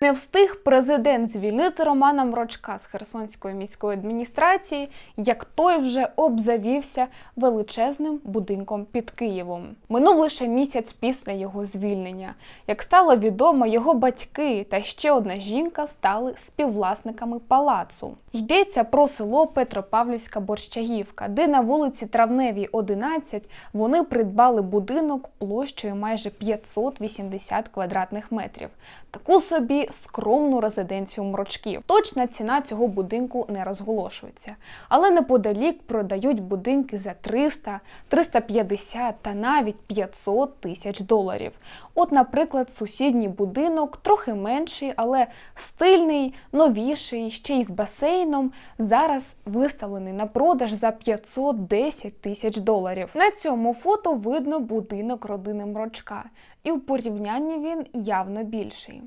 Не встиг президент звільнити Романа Мрочка з Херсонської міської адміністрації, як той вже обзавівся величезним будинком під Києвом. Минув лише місяць після його звільнення. Як стало відомо, його батьки та ще одна жінка стали співвласниками палацу. Йдеться про село Петропавлівська Борщагівка, де на вулиці Травневій, 11 вони придбали будинок площею майже 580 квадратних метрів. Таку собі скромну резиденцію мрочків. Точна ціна цього будинку не розголошується, але неподалік продають будинки за 300, 350 та навіть 500 тисяч доларів. От, наприклад, сусідній будинок трохи менший, але стильний, новіший, ще й з басейном. Зараз виставлений на продаж за 510 тисяч доларів. На цьому фото видно будинок родини Мрочка, і в порівнянні він явно більший.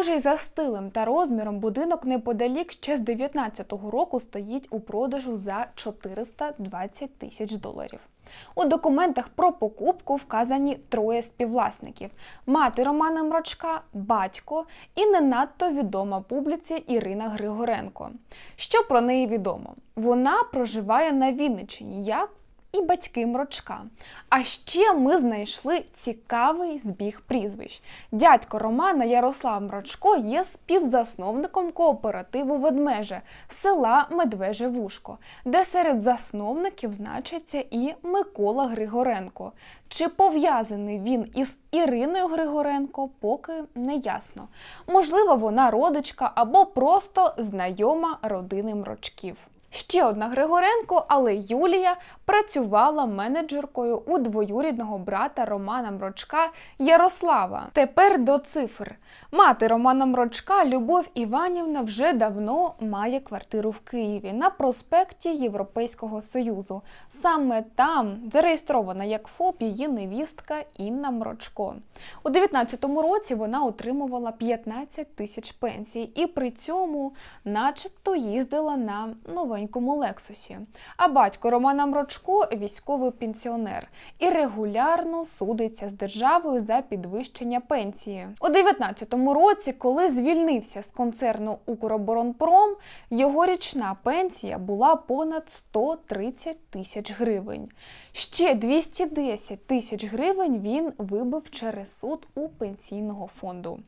Схожий за стилем та розміром будинок неподалік ще з 19-го року стоїть у продажу за 420 тисяч доларів. У документах про покупку вказані троє співвласників: мати Романа Мрочка, батько і не надто відома публіці Ірина Григоренко. Що про неї відомо? Вона проживає на Вінниччині, як і батьки Мрочка. А ще ми знайшли цікавий збіг прізвищ. Дядько Романа Ярослав Мрочко є співзасновником кооперативу Ведмеже села Медвеже Вушко, де серед засновників значиться і Микола Григоренко. Чи пов'язаний він із Іриною Григоренко, поки не ясно. Можливо, вона родичка або просто знайома родини Мрочків. Ще одна Григоренко, але Юлія працювала менеджеркою у двоюрідного брата Романа Мрочка Ярослава. Тепер до цифр. Мати Романа Мрочка Любов Іванівна вже давно має квартиру в Києві на проспекті Європейського Союзу. Саме там зареєстрована як ФОП її невістка Інна Мрочко. У 19-му році вона отримувала 15 тисяч пенсій і при цьому, начебто, їздила на новенькому лексусі. А батько Романа Мрочко військовий пенсіонер і регулярно судиться з державою за підвищення пенсії. У 19-му році, коли звільнився з концерну Укроборонпром, його річна пенсія була понад 130 тисяч гривень. Ще 210 тисяч гривень він вибив через суд у пенсійного фонду.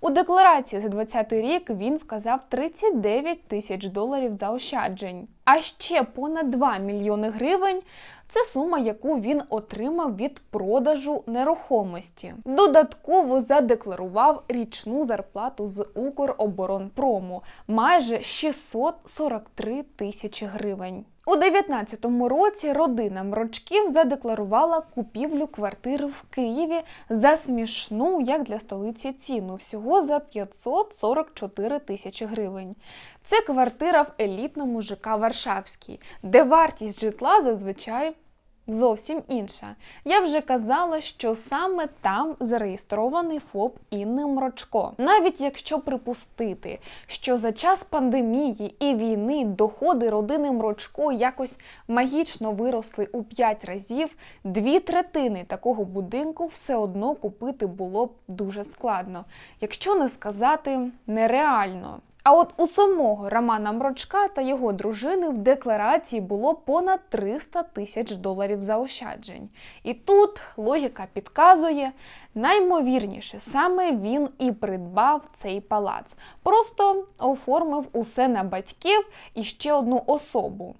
У декларації за 2020 рік він вказав 39 тисяч доларів заощаджень. А ще понад 2 мільйони гривень це сума, яку він отримав від продажу нерухомості. Додатково задекларував річну зарплату з Укроборонпрому майже 643 тисячі гривень. У 19-му році родина Мрочків задекларувала купівлю квартири в Києві за смішну, як для столиці, ціну всього за 544 тисячі гривень. Це квартира в елітному ЖК Варшавській, де вартість житла зазвичай зовсім інша. Я вже казала, що саме там зареєстрований ФОП Інни Мрочко. Навіть якщо припустити, що за час пандемії і війни доходи родини Мрочко якось магічно виросли у 5 разів, дві третини такого будинку все одно купити було б дуже складно, якщо не сказати нереально. А от у самого Романа Мрочка та його дружини в декларації було понад 300 тисяч доларів заощаджень. І тут логіка підказує, наймовірніше, саме він і придбав цей палац. Просто оформив усе на батьків і ще одну особу.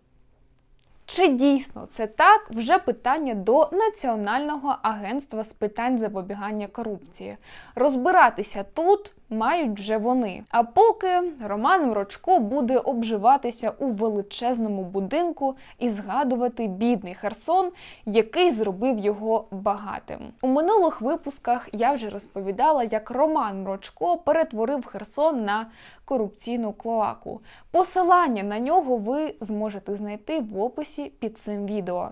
Чи дійсно це так? Вже питання до Національного агентства з питань запобігання корупції. Розбиратися тут мають вже вони. А поки Роман Мрочко буде обживатися у величезному будинку і згадувати бідний Херсон, який зробив його багатим. У минулих випусках я вже розповідала, як Роман Мрочко перетворив Херсон на корупційну клоаку. Посилання на нього ви зможете знайти в описі під цим відео.